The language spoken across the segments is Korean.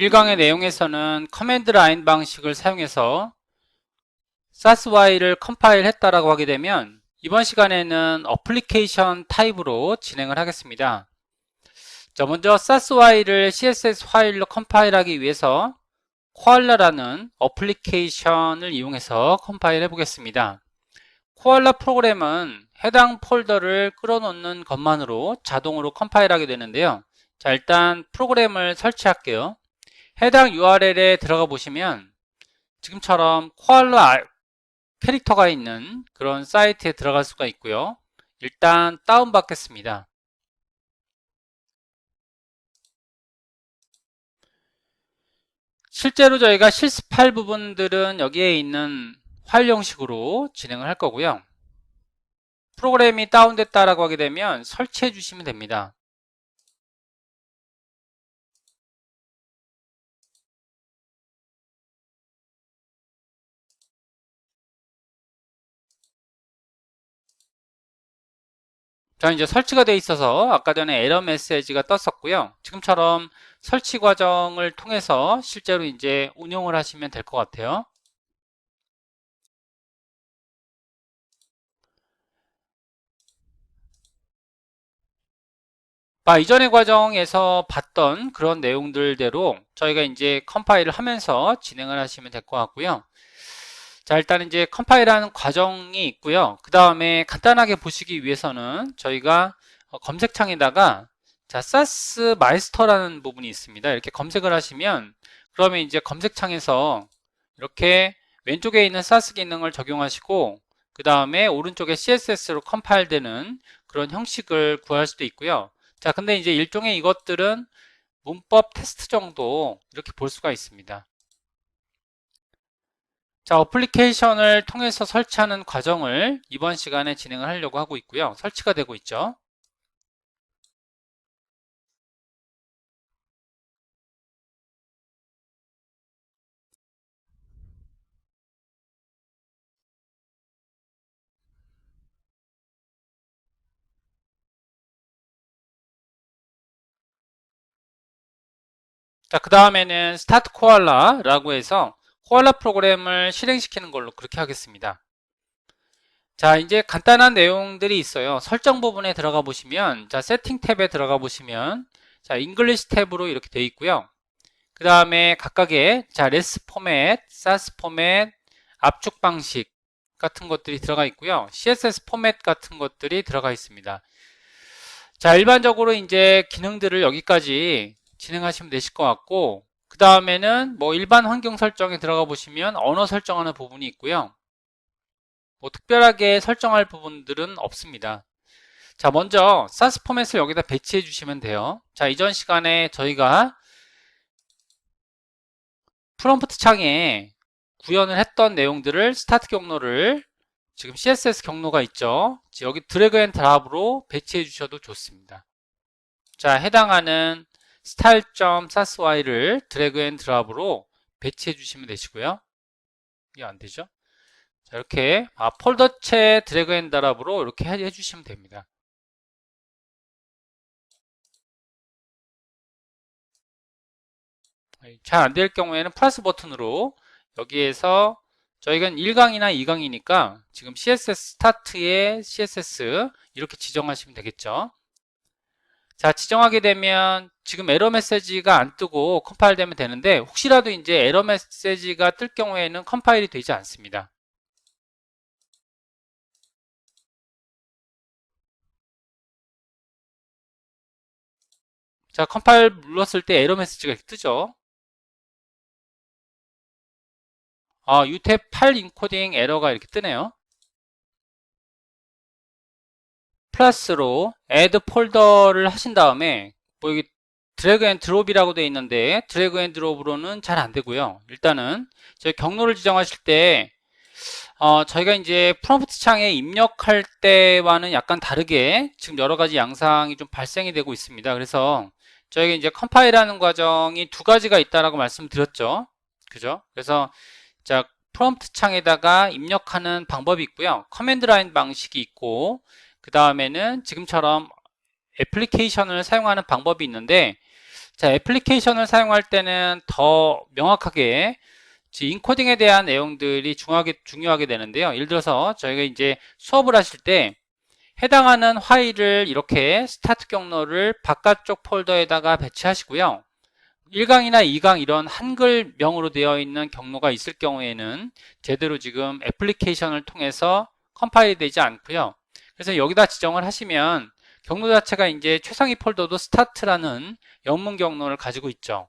1강의 내용에서는 커맨드 라인 방식을 사용해서 sasy를 컴파일 했다라고 하게 되면 이번 시간에는 어플리케이션 타입으로 진행을 하겠습니다. 자, 먼저 sasy를 css 파일로 컴파일하기 위해서 코알라라는 어플리케이션을 이용해서 컴파일 해보겠습니다. 코알라 프로그램은 해당 폴더를 끌어놓는 것만으로 자동으로 컴파일하게 되는데요. 자, 일단 프로그램을 설치할게요. 해당 URL에 들어가 보시면 지금처럼 코알라 캐릭터가 있는 그런 사이트에 들어갈 수가 있고요. 일단 다운받겠습니다. 실제로 저희가 실습할 부분들은 여기에 있는 파일 형식으로 진행을 할 거고요. 프로그램이 다운됐다라고 하게 되면 설치해 주시면 됩니다. 자 이제 설치가 되어 있어서 아까 전에 에러 메시지가 떴었고요. 지금처럼 설치 과정을 통해서 실제로 이제 운영을 하시면 될 것 같아요. 아, 이전의 과정에서 봤던 그런 내용들대로 저희가 이제 컴파일을 하면서 진행을 하시면 될 것 같고요. 자, 일단 이제 컴파일하는 과정이 있고요. 그 다음에 간단하게 보시기 위해서는 저희가 어, 검색창에다가 자, SAS 마이스터라는 부분이 있습니다. 이렇게 검색을 하시면 그러면 이제 검색창에서 이렇게 왼쪽에 있는 SAS 기능을 적용하시고 그 다음에 오른쪽에 CSS로 컴파일되는 그런 형식을 구할 수도 있고요. 자, 근데 이제 일종의 이것들은 문법 테스트 정도 이렇게 볼 수가 있습니다. 자, 어플리케이션을 통해서 설치하는 과정을 이번 시간에 진행을 하려고 하고 있고요. 설치가 되고 있죠. 자, 그 다음에는 스타트 코알라라고 해서 코알라 프로그램을 실행시키는 걸로 그렇게 하겠습니다. 자, 이제 간단한 내용들이 있어요. 설정 부분에 들어가 보시면, 자, 세팅 탭에 들어가 보시면, 자, 잉글리시 탭으로 이렇게 되어 있고요. 그 다음에 각각의, 자, 레스 포맷, 사스 포맷, 압축 방식 같은 것들이 들어가 있고요. CSS 포맷 같은 것들이 들어가 있습니다. 자, 일반적으로 이제 기능들을 여기까지 진행하시면 되실 것 같고 그 다음에는 뭐 일반 환경 설정에 들어가 보시면 언어 설정하는 부분이 있고요. 뭐 특별하게 설정할 부분들은 없습니다. 자 먼저 사스 포맷을 여기다 배치해 주시면 돼요. 자 이전 시간에 저희가 프롬프트 창에 구현을 했던 내용들을 스타트 경로를 지금 CSS 경로가 있죠. 여기 드래그 앤 드랍으로 배치해 주셔도 좋습니다. 자 해당하는 style.sasy를 드래그 앤 드랍으로 배치해 주시면 되시고요. 이게 안 되죠? 자, 이렇게 아, 폴더체 드래그 앤 드랍으로 이렇게 해 주시면 됩니다. 잘 안 될 경우에는 플러스 버튼으로 여기에서 저희가 1강이나 2강이니까 지금 CSS 스타트에 CSS 이렇게 지정하시면 되겠죠. 자, 지정하게 되면 지금 에러 메시지가 안 뜨고 컴파일 되면 되는데 혹시라도 이제 에러 메시지가 뜰 경우에는 컴파일이 되지 않습니다. 자, 컴파일 눌렀을 때 에러 메시지가 이렇게 뜨죠. 아, 유탭 8 인코딩 에러가 이렇게 뜨네요. 플러스로 add 폴더를 하신 다음에 뭐 여기 드래그 앤 드롭이라고 되어 있는데 드래그 앤 드롭으로는 잘 안 되고요. 일단은 저희 경로를 지정하실 때 어, 저희가 이제 프롬프트 창에 입력할 때와는 약간 다르게 지금 여러 가지 양상이 좀 발생이 되고 있습니다. 그래서 저희가 이제 컴파일하는 과정이 두 가지가 있다라고 말씀드렸죠. 그죠? 그래서 자 프롬프트 창에다가 입력하는 방법이 있고요. 커맨드 라인 방식이 있고 그 다음에는 지금처럼 애플리케이션을 사용하는 방법이 있는데 자, 애플리케이션을 사용할 때는 더 명확하게 인코딩에 대한 내용들이 중요하게, 중요하게 되는데요. 예를 들어서 저희가 이제 수업을 하실 때 해당하는 파일을 이렇게 스타트 경로를 바깥쪽 폴더에다가 배치하시고요. 1강이나 2강 이런 한글명으로 되어 있는 경로가 있을 경우에는 제대로 지금 애플리케이션을 통해서 컴파일이 되지 않고요. 그래서 여기다 지정을 하시면 경로 자체가 이제 최상위 폴더도 스타트라는 영문 경로를 가지고 있죠.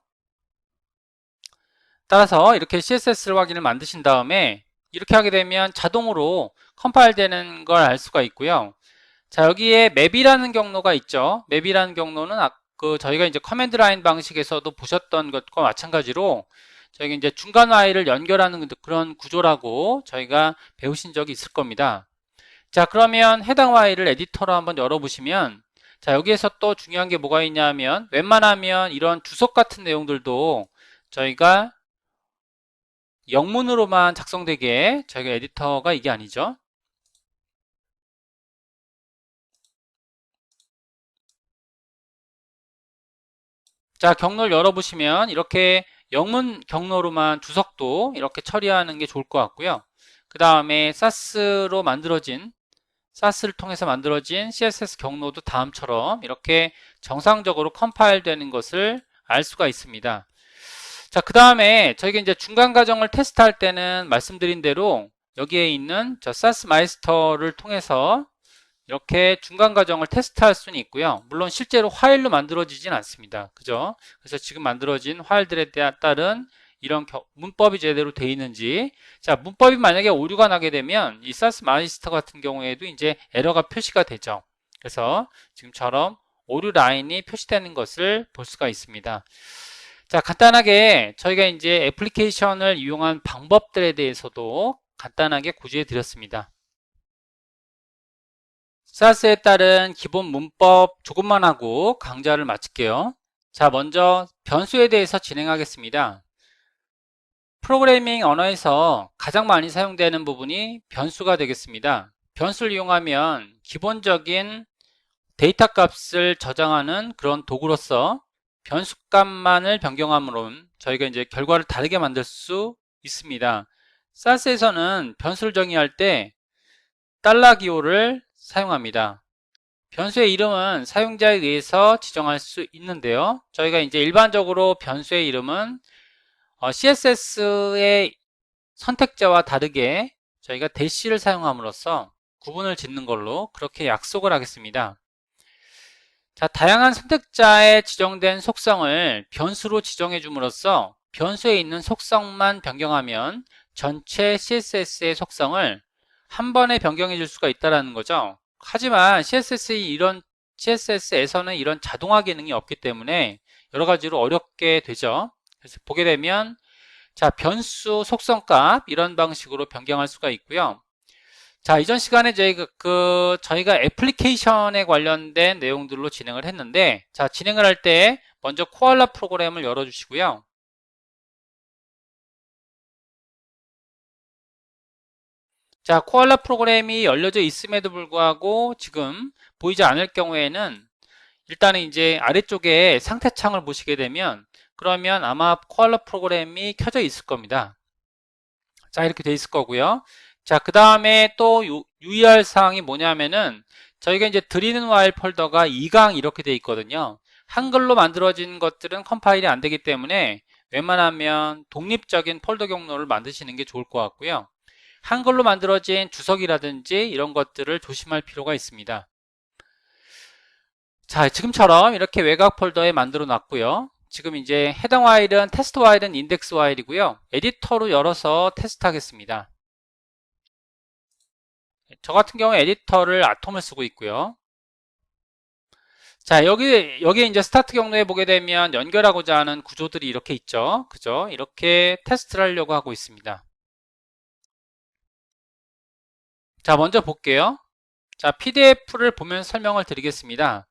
따라서 이렇게 CSS 확인을 만드신 다음에 이렇게 하게 되면 자동으로 컴파일 되는 걸 알 수가 있고요. 자, 여기에 맵이라는 경로가 있죠. 맵이라는 경로는 아, 그 저희가 이제 커맨드 라인 방식에서도 보셨던 것과 마찬가지로 저희가 이제 중간 와일을 연결하는 그런 구조라고 저희가 배우신 적이 있을 겁니다. 자, 그러면 해당 와일을 에디터로 한번 열어보시면 자, 여기에서 또 중요한 게 뭐가 있냐면 웬만하면 이런 주석 같은 내용들도 저희가 영문으로만 작성되게 저희가 에디터가 이게 아니죠. 자, 경로를 열어보시면 이렇게 영문 경로로만 주석도 이렇게 처리하는 게 좋을 것 같고요. 그 다음에 사스로 만들어진 사스를 통해서 만들어진 CSS 경로도 다음처럼 이렇게 정상적으로 컴파일 되는 것을 알 수가 있습니다. 자, 그 다음에 저희가 이제 중간 과정을 테스트할 때는 말씀드린 대로 여기에 있는 저 사스 마이스터를 통해서 이렇게 중간 과정을 테스트할 수는 있고요. 물론 실제로 파일로 만들어지진 않습니다. 그죠? 그래서 지금 만들어진 파일들에 따른 이런 문법이 제대로 되어 있는지 자 문법이 만약에 오류가 나게 되면 이 사스 마이스터 같은 경우에도 이제 에러가 표시가 되죠. 그래서 지금처럼 오류 라인이 표시되는 것을 볼 수가 있습니다. 자 간단하게 저희가 이제 애플리케이션을 이용한 방법들에 대해서도 간단하게 고지해 드렸습니다. 사스에 따른 기본 문법 조금만 하고 강좌를 마칠게요. 자, 먼저 변수에 대해서 진행하겠습니다. 프로그래밍 언어에서 가장 많이 사용되는 부분이 변수가 되겠습니다. 변수를 이용하면 기본적인 데이터 값을 저장하는 그런 도구로서 변수 값만을 변경함으로 저희가 이제 결과를 다르게 만들 수 있습니다. 사스에서는 변수를 정의할 때 달러 기호를 사용합니다. 변수의 이름은 사용자에 의해서 지정할 수 있는데요. 저희가 이제 일반적으로 변수의 이름은 어, CSS의 선택자와 다르게 저희가 대시를 사용함으로써 구분을 짓는 걸로 그렇게 약속을 하겠습니다. 자, 다양한 선택자에 지정된 속성을 변수로 지정해 줌으로써 변수에 있는 속성만 변경하면 전체 CSS의 속성을 한 번에 변경해 줄 수가 있다는 거죠. 하지만 CSS 이런 CSS에서는 이런 자동화 기능이 없기 때문에 여러 가지로 어렵게 되죠. 그래서 보게 되면 자 변수 속성값 이런 방식으로 변경할 수가 있고요. 자 이전 시간에 저희 그, 그 저희가 애플리케이션에 관련된 내용들로 진행을 했는데 자 진행을 할 때 먼저 코알라 프로그램을 열어주시고요. 자, 코알라 프로그램이 열려져 있음에도 불구하고 지금 보이지 않을 경우에는 일단은 이제 아래쪽에 상태 창을 보시게 되면 그러면 아마 코알라 프로그램이 켜져 있을 겁니다. 자, 이렇게 돼 있을 거고요. 자, 그 다음에 또 유의할 사항이 뭐냐면은 저희가 이제 드리는 와일 폴더가 2강 이렇게 돼 있거든요. 한글로 만들어진 것들은 컴파일이 안 되기 때문에 웬만하면 독립적인 폴더 경로를 만드시는 게 좋을 것 같고요. 한글로 만들어진 주석이라든지 이런 것들을 조심할 필요가 있습니다. 자, 지금처럼 이렇게 외곽 폴더에 만들어 놨고요. 지금 이제 해당 파일은 테스트 파일은 인덱스 파일이고요. 에디터로 열어서 테스트 하겠습니다. 저 같은 경우 에디터를 아톰을 쓰고 있고요. 자, 여기, 여기 이제 스타트 경로에 보게 되면 연결하고자 하는 구조들이 이렇게 있죠. 그죠? 이렇게 테스트를 하려고 하고 있습니다. 자, 먼저 볼게요. 자, PDF를 보면 설명을 드리겠습니다.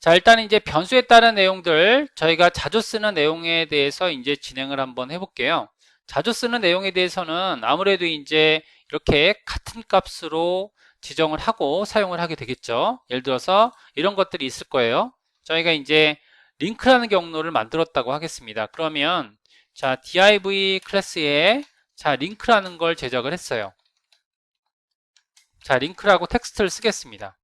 자, 일단 이제 변수에 따른 내용들, 저희가 자주 쓰는 내용에 대해서 이제 진행을 한번 해볼게요. 자주 쓰는 내용에 대해서는 아무래도 이제 이렇게 같은 값으로 지정을 하고 사용을 하게 되겠죠. 예를 들어서 이런 것들이 있을 거예요. 저희가 이제 링크라는 경로를 만들었다고 하겠습니다. 그러면 자 div 클래스에 자 링크라는 걸 제작을 했어요. 자 링크라고 텍스트를 쓰겠습니다.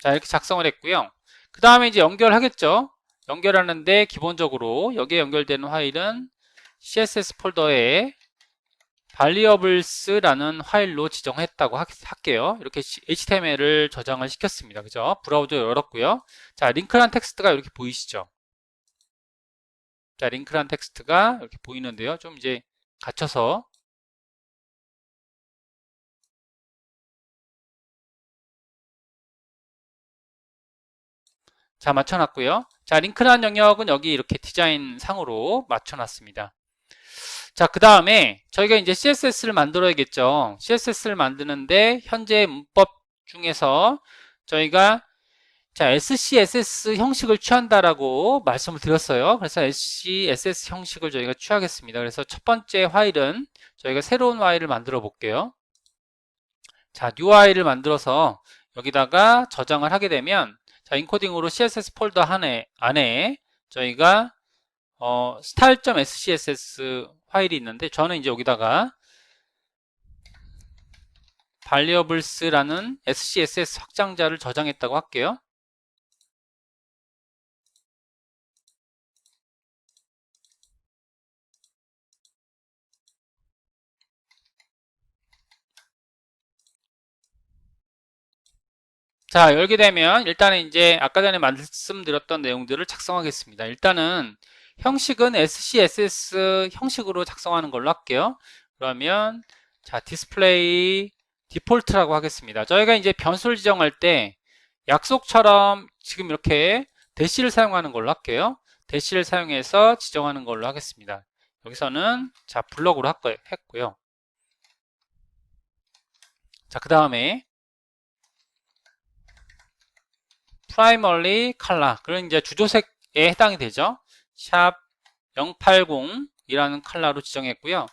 자 이렇게 작성을 했고요. 그 다음에 이제 연결하겠죠. 연결하는데 기본적으로 여기에 연결되는 파일은 CSS 폴더에 valuables라는 파일로 지정했다고 하, 할게요. 이렇게 HTML을 저장을 시켰습니다. 그죠? 브라우저 열었고요. 자, 링크란 텍스트가 이렇게 보이시죠? 자, 링크란 텍스트가 이렇게 보이는데요. 좀 이제 갇혀서 자, 맞춰놨고요. 자, 링크란 영역은 여기 이렇게 디자인 상으로 맞춰놨습니다. 자, 그 다음에 저희가 이제 CSS를 만들어야겠죠. CSS를 만드는데 현재 문법 중에서 저희가 자, SCSS 형식을 취한다라고 말씀을 드렸어요. 그래서 SCSS 형식을 저희가 취하겠습니다. 그래서 첫 번째 파일은 저희가 새로운 파일을 만들어 볼게요. 자, new 파일을 만들어서 여기다가 저장을 하게 되면 자, 인코딩으로 CSS 폴더 안에, 안에 저희가 어, style.scss 파일이 있는데 저는 이제 여기다가 variables라는 SCSS 확장자를 저장했다고 할게요. 자, 열게 되면 일단은 이제 아까 전에 말씀드렸던 내용들을 작성하겠습니다. 일단은 형식은 SCSS 형식으로 작성하는 걸로 할게요. 그러면 자, 디스플레이 디폴트라고 하겠습니다. 저희가 이제 변수를 지정할 때 약속처럼 지금 이렇게 대시를 사용하는 걸로 할게요. 대시를 사용해서 지정하는 걸로 하겠습니다. 여기서는 자, 블럭으로 했고요. 자, 그 다음에 primary color 그런 이제 주조색에 해당이 되죠. 샵 080이라는 컬러로 지정했고요.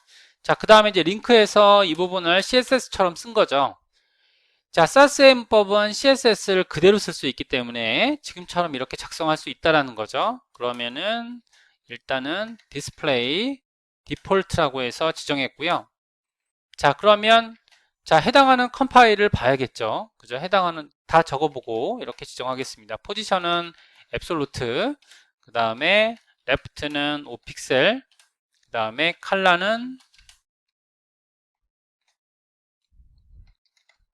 자, 그 다음에 이제 링크에서 이 부분을 CSS처럼 쓴 거죠. 자, 사스의 문법은 CSS를 그대로 쓸 수 있기 때문에 지금처럼 이렇게 작성할 수 있다라는 거죠. 그러면은 일단은 display default라고 해서 지정했고요. 자, 그러면 자, 해당하는 컴파일을 봐야겠죠. 그죠? 해당하는 다 적어보고 이렇게 지정하겠습니다. 포지션은 앱솔루트, 그 다음에 레프트는 5픽셀, 그 다음에 칼라는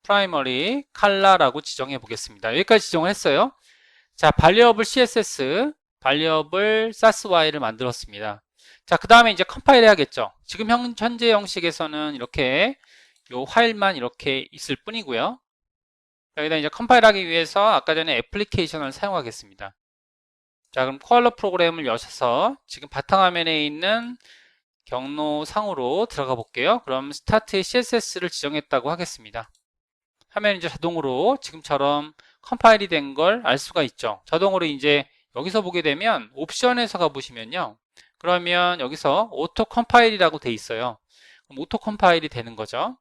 프라이머리 칼라라고 지정해 보겠습니다. 여기까지 지정을 했어요. 자, 발리어블 CSS, 발리어블 sassy를 만들었습니다. 자, 그 다음에 이제 컴파일 해야겠죠. 지금 현재 형식에서는 이렇게 요 파일만 이렇게 있을 뿐이고요. 여기다 이제 컴파일하기 위해서 아까 전에 애플리케이션을 사용하겠습니다. 자 그럼 코알러 프로그램을 여셔서 지금 바탕화면에 있는 경로 상으로 들어가 볼게요. 그럼 스타트 CSS를 지정했다고 하겠습니다. 하면 이제 자동으로 지금처럼 컴파일이 된 걸 알 수가 있죠. 자동으로 이제 여기서 보게 되면 옵션에서 가보시면요. 그러면 여기서 오토 컴파일이라고 돼 있어요. 오토 컴파일이 되는 거죠.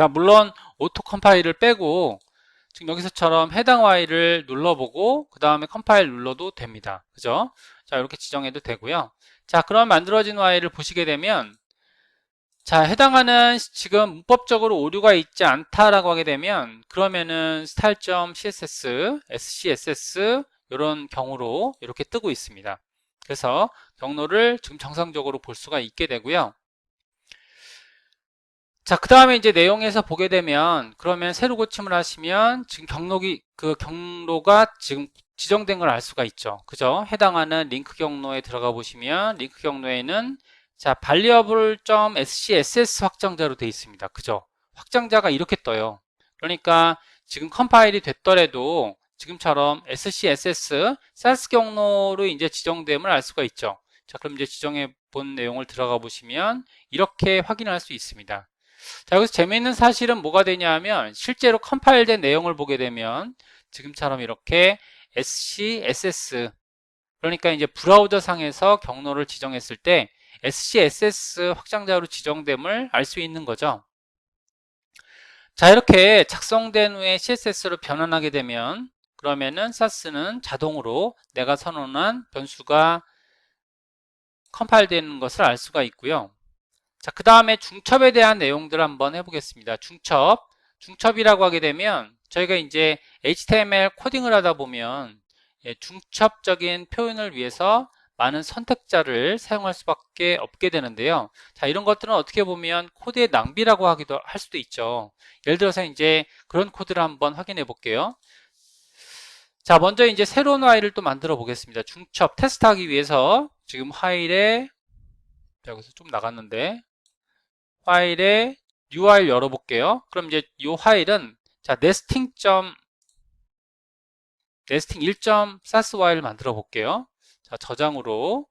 자, 물론 오토 컴파일을 빼고 지금 여기서처럼 해당 Y를 눌러보고 그 다음에 컴파일 눌러도 됩니다. 그죠? 자, 이렇게 지정해도 되고요. 자, 그럼 만들어진 Y를 보시게 되면 자, 해당하는 지금 문법적으로 오류가 있지 않다라고 하게 되면 그러면은 style.css, scss 이런 경우로 이렇게 뜨고 있습니다. 그래서 경로를 지금 정상적으로 볼 수가 있게 되고요. 자, 그 다음에 이제 내용에서 보게 되면 그러면 새로 고침을 하시면 지금 경로기 그 경로가 지금 지정된 걸 알 수가 있죠. 그죠? 해당하는 링크 경로에 들어가 보시면 링크 경로에는 자, variable.scss 확장자로 되어 있습니다. 그죠? 확장자가 이렇게 떠요. 그러니까 지금 컴파일이 됐더라도 지금처럼 scss 사스 경로로 이제 지정됨을 알 수가 있죠. 자, 그럼 이제 지정해 본 내용을 들어가 보시면 이렇게 확인할 수 있습니다. 자, 여기서 재미있는 사실은 뭐가 되냐면 실제로 컴파일된 내용을 보게 되면 지금처럼 이렇게 SCSS 그러니까 이제 브라우저 상에서 경로를 지정했을 때 SCSS 확장자로 지정됨을 알 수 있는 거죠. 자, 이렇게 작성된 후에 CSS로 변환하게 되면 그러면은 사스는 자동으로 내가 선언한 변수가 컴파일 되는 것을 알 수가 있고요. 자, 그 다음에 중첩에 대한 내용들을 한번 해보겠습니다. 중첩. 중첩이라고 하게 되면 저희가 이제 HTML 코딩을 하다 보면 예, 중첩적인 표현을 위해서 많은 선택자를 사용할 수밖에 없게 되는데요. 자, 이런 것들은 어떻게 보면 코드의 낭비라고 하기도 할 수도 있죠. 예를 들어서 이제 그런 코드를 한번 확인해 볼게요. 자, 먼저 이제 새로운 파일을 또 만들어 보겠습니다. 중첩 테스트하기 위해서 지금 파일에 여기서 좀 나갔는데 파일에 new 파일 열어볼게요. 그럼 이제 이 파일은 자 nesting. nesting 1.sas 파일을 만들어 볼게요. 자 저장으로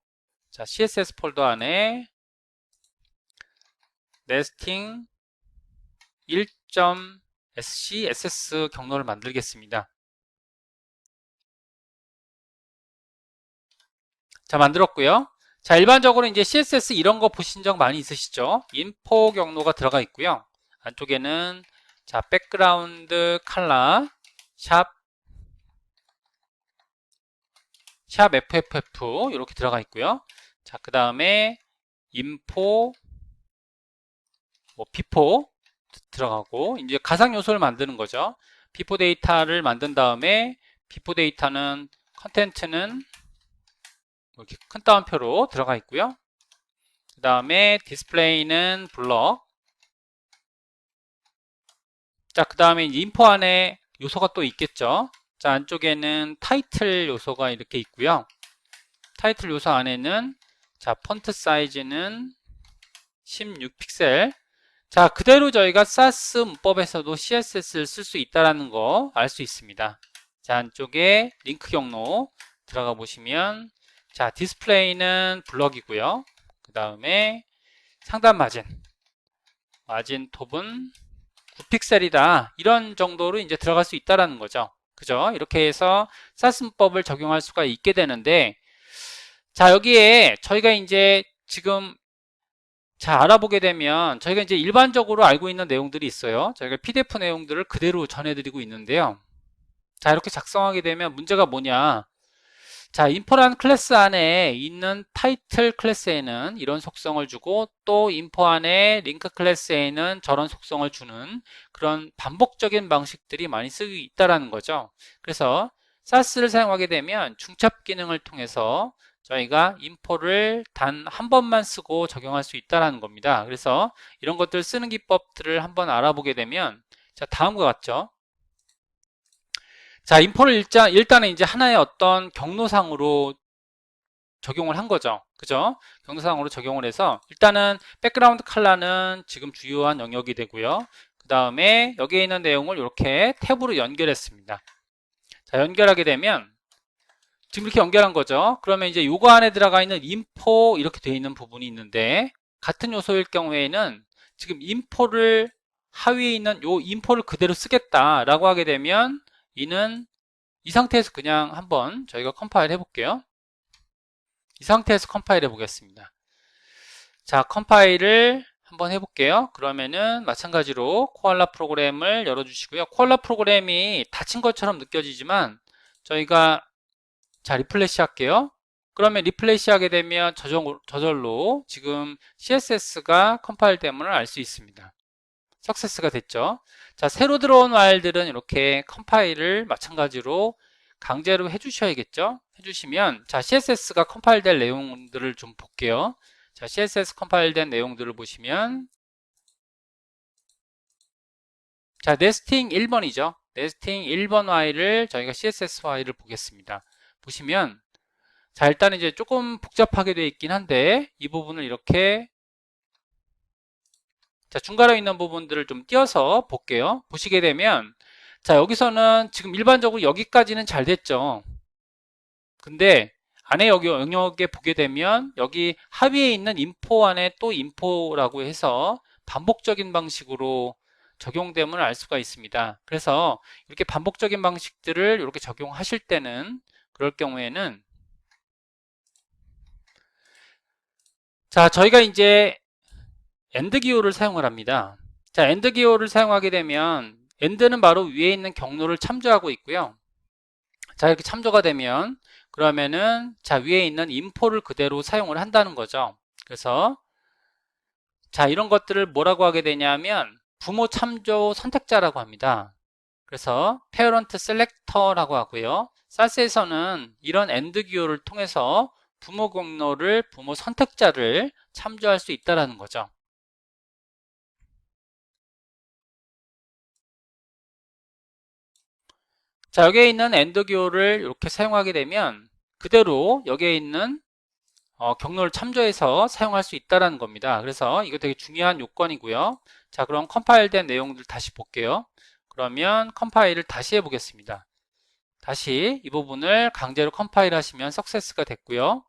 자 css 폴더 안에 nesting 1.scss 경로를 만들겠습니다. 자 만들었고요. 자, 일반적으로 이제 CSS 이런 거 보신 적 많이 있으시죠? 인포 경로가 들어가 있고요. 안쪽에는 자, 백그라운드 컬러 샵 샵 FFF 이렇게 들어가 있고요. 자, 그 다음에 인포 뭐 비포 들어가고 이제 가상 요소를 만드는 거죠. 비포 데이터를 만든 다음에 비포 데이터는 컨텐츠는 이렇게 큰 따옴표로 들어가 있고요. 그 다음에 디스플레이는 블럭. 자, 그 다음에 인포 안에 요소가 또 있겠죠. 자, 안쪽에는 타이틀 요소가 이렇게 있고요. 타이틀 요소 안에는 자, 폰트 사이즈는 16픽셀. 자, 그대로 저희가 사스 문법에서도 CSS를 쓸 수 있다는 거 알 수 있습니다. 자, 안쪽에 링크 경로 들어가 보시면 자, 디스플레이는 블럭이고요. 그 다음에 상단 마진. 마진 톱은 9픽셀이다. 이런 정도로 이제 들어갈 수 있다라는 거죠. 그죠? 이렇게 해서 사스문법을 적용할 수가 있게 되는데 자, 여기에 저희가 이제 지금 자, 알아보게 되면 저희가 이제 일반적으로 알고 있는 내용들이 있어요. 저희가 PDF 내용들을 그대로 전해드리고 있는데요. 자, 이렇게 작성하게 되면 문제가 뭐냐. 자, 인포라는 클래스 안에 있는 타이틀 클래스에는 이런 속성을 주고 또 인포 안에 링크 클래스에는 저런 속성을 주는 그런 반복적인 방식들이 많이 쓰고 있다는 거죠. 그래서 사스를 사용하게 되면 중첩 기능을 통해서 저희가 인포를 단 한 번만 쓰고 적용할 수 있다는 겁니다. 그래서 이런 것들 쓰는 기법들을 한번 알아보게 되면 자 다음과 같죠. 자, 인포를 일단, 일단은 이제 하나의 어떤 경로상으로 적용을 한 거죠. 그죠? 경로상으로 적용을 해서 일단은 백그라운드 컬러는 지금 주요한 영역이 되고요. 그 다음에 여기에 있는 내용을 이렇게 탭으로 연결했습니다. 자, 연결하게 되면 지금 이렇게 연결한 거죠. 그러면 이제 요거 안에 들어가 있는 인포 이렇게 되어 있는 부분이 있는데 같은 요소일 경우에는 지금 인포를 하위에 있는 요 인포를 그대로 쓰겠다라고 하게 되면 이는 이 상태에서 그냥 한번 저희가 컴파일 해볼게요. 이 상태에서 컴파일 해보겠습니다. 자, 컴파일을 한번 해볼게요. 그러면은 마찬가지로 코알라 프로그램을 열어주시고요. 코알라 프로그램이 닫힌 것처럼 느껴지지만 저희가 자 리플래시 할게요. 그러면 리플래시 하게 되면 저절, 저절로 지금 CSS가 컴파일 됨을 알 수 있습니다. 석세스가 됐죠. 자, 새로 들어온 파일들은 이렇게 컴파일을 마찬가지로 강제로 해주셔야겠죠. 해주시면 자 CSS가 컴파일될 내용들을 좀 볼게요. 자 CSS 컴파일된 내용들을 보시면 자 네스팅 1번이죠. 네스팅 1번 파일을 저희가 CSS 파일을 보겠습니다. 보시면 자 일단 이제 조금 복잡하게 되어 있긴 한데 이 부분을 이렇게 자, 중간에 있는 부분들을 좀 띄어서 볼게요. 보시게 되면 자, 여기서는 지금 일반적으로 여기까지는 잘 됐죠. 근데 안에 여기 영역에 보게 되면 여기 하위에 있는 인포 안에 또 인포라고 해서 반복적인 방식으로 적용됨을 알 수가 있습니다. 그래서 이렇게 반복적인 방식들을 이렇게 적용하실 때는 그럴 경우에는 자, 저희가 이제 엔드 기호를 사용을 합니다. 자, 엔드 기호를 사용하게 되면 엔드는 바로 위에 있는 경로를 참조하고 있고요. 자, 이렇게 참조가 되면 그러면은 자, 위에 있는 인포를 그대로 사용을 한다는 거죠. 그래서 자, 이런 것들을 뭐라고 하게 되냐면 부모 참조 선택자라고 합니다. 그래서 parent selector라고 하고요. 사스에서는 이런 AND 기호를 통해서 부모 경로를 부모 선택자를 참조할 수 있다는 거죠. 자, 여기에 있는 AND 기호를 이렇게 사용하게 되면 그대로 여기에 있는 어, 경로를 참조해서 사용할 수 있다는 겁니다. 그래서 이거 되게 중요한 요건이고요. 자, 그럼 컴파일된 내용들 다시 볼게요. 그러면 컴파일을 다시 해보겠습니다. 다시 이 부분을 강제로 컴파일 하시면 석세스가 됐고요.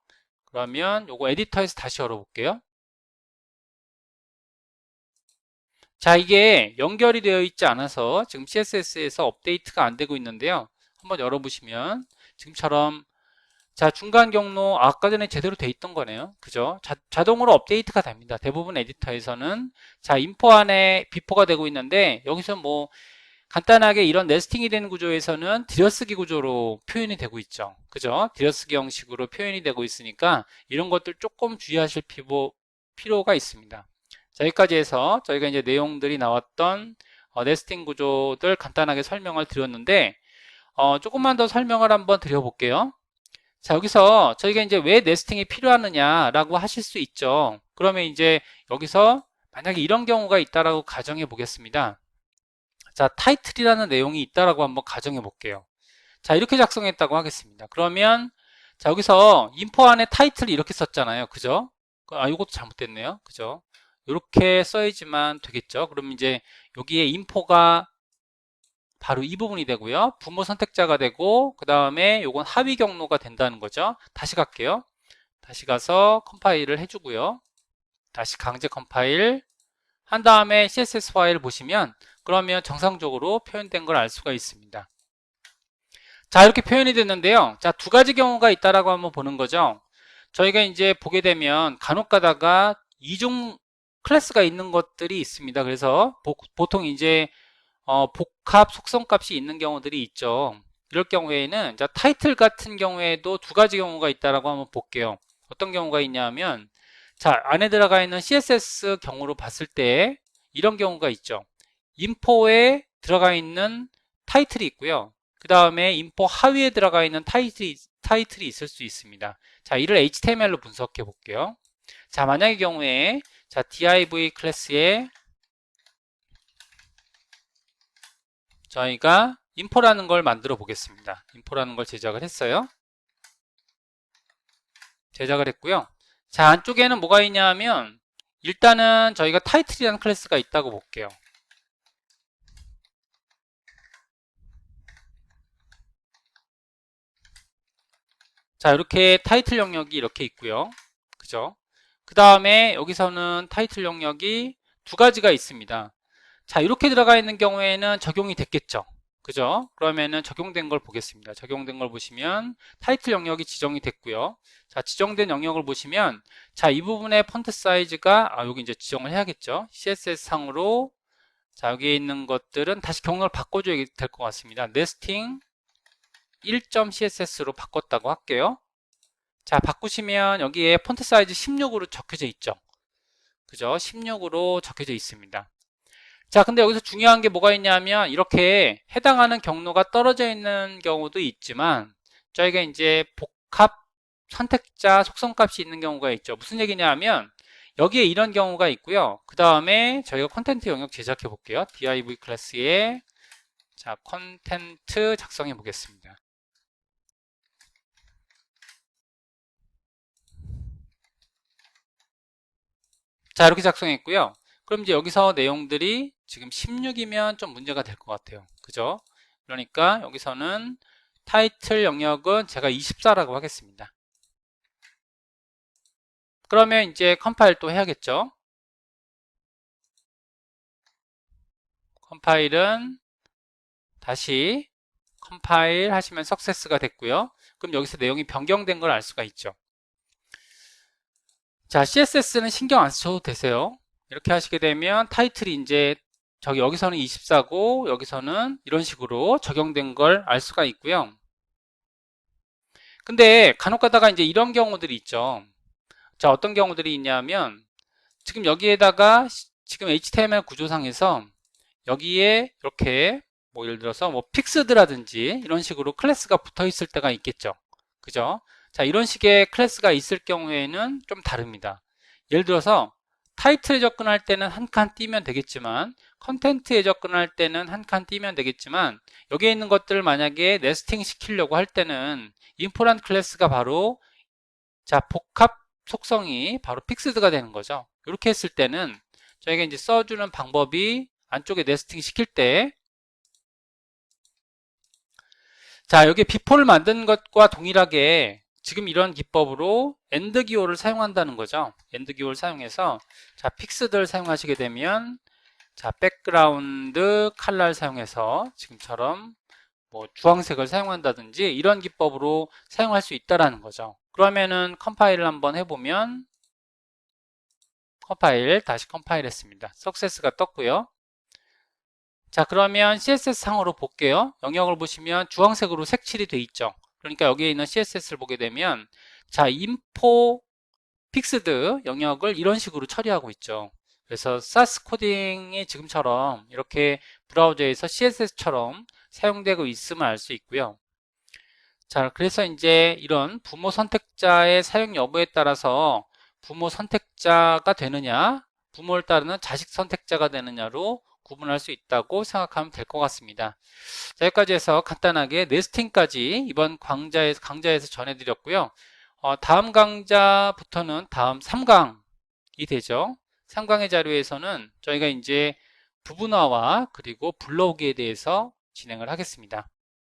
그러면 요거 에디터에서 다시 열어볼게요. 자, 이게 연결이 되어 있지 않아서 지금 CSS에서 업데이트가 안 되고 있는데요. 한번 열어보시면 지금처럼 자, 중간 경로 아까 전에 제대로 돼 있던 거네요. 그죠? 자, 동으로 업데이트가 됩니다. 대부분 에디터에서는 자, 인포 안에 비포가 되고 있는데 여기서 뭐 간단하게 이런 네스팅이 되는 구조에서는 들여쓰기 구조로 표현이 되고 있죠. 그죠? 들여쓰기 형식으로 표현이 되고 있으니까 이런 것들 조금 주의하실 필요가 있습니다. 자, 여기까지 해서 저희가 이제 내용들이 나왔던 어, 네스팅 구조들 간단하게 설명을 드렸는데 어, 조금만 더 설명을 한번 드려볼게요. 자, 여기서 저희가 이제 왜 네스팅이 필요하느냐라고 하실 수 있죠. 그러면 이제 여기서 만약에 이런 경우가 있다라고 가정해 보겠습니다. 자, 타이틀이라는 내용이 있다라고 한번 가정해 볼게요. 자, 이렇게 작성했다고 하겠습니다. 그러면 자, 여기서 인포 안에 타이틀을 이렇게 썼잖아요. 그죠? 아, 이것도 잘못됐네요. 그죠? 이렇게 써야지만 되겠죠. 그럼 이제 여기에 인포가 바로 이 부분이 되고요. 부모 선택자가 되고 그 다음에 요건 하위 경로가 된다는 거죠. 다시 갈게요. 다시 가서 컴파일을 해주고요. 다시 강제 컴파일 한 다음에 CSS 파일 보시면 그러면 정상적으로 표현된 걸 알 수가 있습니다. 자 이렇게 표현이 됐는데요. 자두 가지 경우가 있다라고 한번 보는 거죠. 저희가 이제 보게 되면 간혹 가다가 이중 클래스가 있는 것들이 있습니다. 그래서 보, 통 이제 어, 복합 속성값이 있는 경우들이 있죠. 이럴 경우에는 자, 타이틀 같은 경우에도 두 가지 경우가 있다라고 한번 볼게요. 어떤 경우가 있냐면 자 안에 들어가 있는 CSS 경우로 봤을 때 이런 경우가 있죠. 인포에 들어가 있는 타이틀이 있고요. 그 다음에 인포 하위에 들어가 있는 타이틀이, 타이틀이 있을 수 있습니다. 자, 이를 HTML로 분석해 볼게요. 자, 만약의 경우에 자, div 클래스에 저희가 인포라는 걸 만들어 보겠습니다. 인포라는 걸 제작을 했어요. 제작을 했고요. 자, 안쪽에는 뭐가 있냐 하면 일단은 저희가 타이틀이라는 클래스가 있다고 볼게요. 자, 이렇게 타이틀 영역이 이렇게 있고요. 그죠? 그 다음에 여기서는 타이틀 영역이 두 가지가 있습니다. 자, 이렇게 들어가 있는 경우에는 적용이 됐겠죠. 그죠? 그러면은 적용된 걸 보겠습니다. 적용된 걸 보시면 타이틀 영역이 지정이 됐고요. 자, 지정된 영역을 보시면 자, 이 부분의 폰트 사이즈가 아, 여기 이제 지정을 해야겠죠. CSS 상으로 자, 여기에 있는 것들은 다시 경로를 바꿔 줘야 될 것 같습니다. 네스팅 1.css로 바꿨다고 할게요. 자, 바꾸시면 여기에 폰트 사이즈 16으로 적혀져 있죠. 그죠? 16으로 적혀져 있습니다. 자, 근데 여기서 중요한 게 뭐가 있냐면 이렇게 해당하는 경로가 떨어져 있는 경우도 있지만 저희가 이제 복합 선택자 속성값이 있는 경우가 있죠. 무슨 얘기냐면 여기에 이런 경우가 있고요. 그 다음에 저희가 콘텐트 영역 제작해 볼게요. div 클래스에 자, 콘텐트 작성해 보겠습니다. 자 이렇게 작성했고요. 그럼 이제 여기서 내용들이 지금 16이면 좀 문제가 될 것 같아요. 그죠? 그러니까 여기서는 타이틀 영역은 제가 24라고 하겠습니다. 그러면 이제 컴파일 또 해야겠죠? 컴파일은 다시 컴파일 하시면 석세스가 됐고요. 그럼 여기서 내용이 변경된 걸 알 수가 있죠 자, CSS는 신경 안 쓰셔도 되세요. 이렇게 하시게 되면 타이틀이 이제 저기 여기서는 24고 여기서는 이런 식으로 적용된 걸 알 수가 있고요. 근데 간혹 가다가 이제 이런 경우들이 있죠. 자, 어떤 경우들이 있냐면 지금 여기에다가 시- 지금 HTML 구조상에서 여기에 이렇게 뭐 예를 들어서 뭐 픽스드라든지 이런 식으로 클래스가 붙어 있을 때가 있겠죠. 그죠? 자, 이런 식의 클래스가 있을 경우에는 좀 다릅니다. 예를 들어서 타이틀에 접근할 때는 한 칸 띄면 되겠지만 컨텐트에 접근할 때는 한 칸 띄면 되겠지만 여기에 있는 것들을 만약에 네스팅 시키려고 할 때는 인포란 클래스가 바로 자 복합 속성이 바로 픽스드가 되는 거죠. 이렇게 했을 때는 저희가 이제 써주는 방법이 안쪽에 네스팅 시킬 때 자, 여기 비포를 만든 것과 동일하게 지금 이런 기법으로 엔드 기호를 사용한다는 거죠. 엔드 기호를 사용해서 자, 픽스들 사용하시게 되면 자, 백그라운드 칼라를 사용해서 지금처럼 뭐 주황색을 사용한다든지 이런 기법으로 사용할 수 있다라는 거죠. 그러면은 컴파일을 한번 해보면 컴파일 다시 컴파일 했습니다. 석세스가 떴고요. 자 그러면 CSS 상으로 볼게요. 영역을 보시면 주황색으로 색칠이 돼 있죠. 그러니까 여기에 있는 CSS를 보게 되면 자 인포 픽스드 영역을 이런 식으로 처리하고 있죠. 그래서 사스 코딩이 지금처럼 이렇게 브라우저에서 CSS처럼 사용되고 있음을 알 수 있고요. 자, 그래서 이제 이런 부모 선택자의 사용 여부에 따라서 부모 선택자가 되느냐, 부모를 따르는 자식 선택자가 되느냐로 구분할 수 있다고 생각하면 될 것 같습니다. 자, 여기까지 해서 간단하게 네스팅까지 이번 강좌에서, 강좌에서 전해드렸고요. 어, 다음 강좌부터는 다음 3강이 되죠. 3강의 자료에서는 저희가 이제 부분화와 그리고 불러오기에 대해서 진행을 하겠습니다.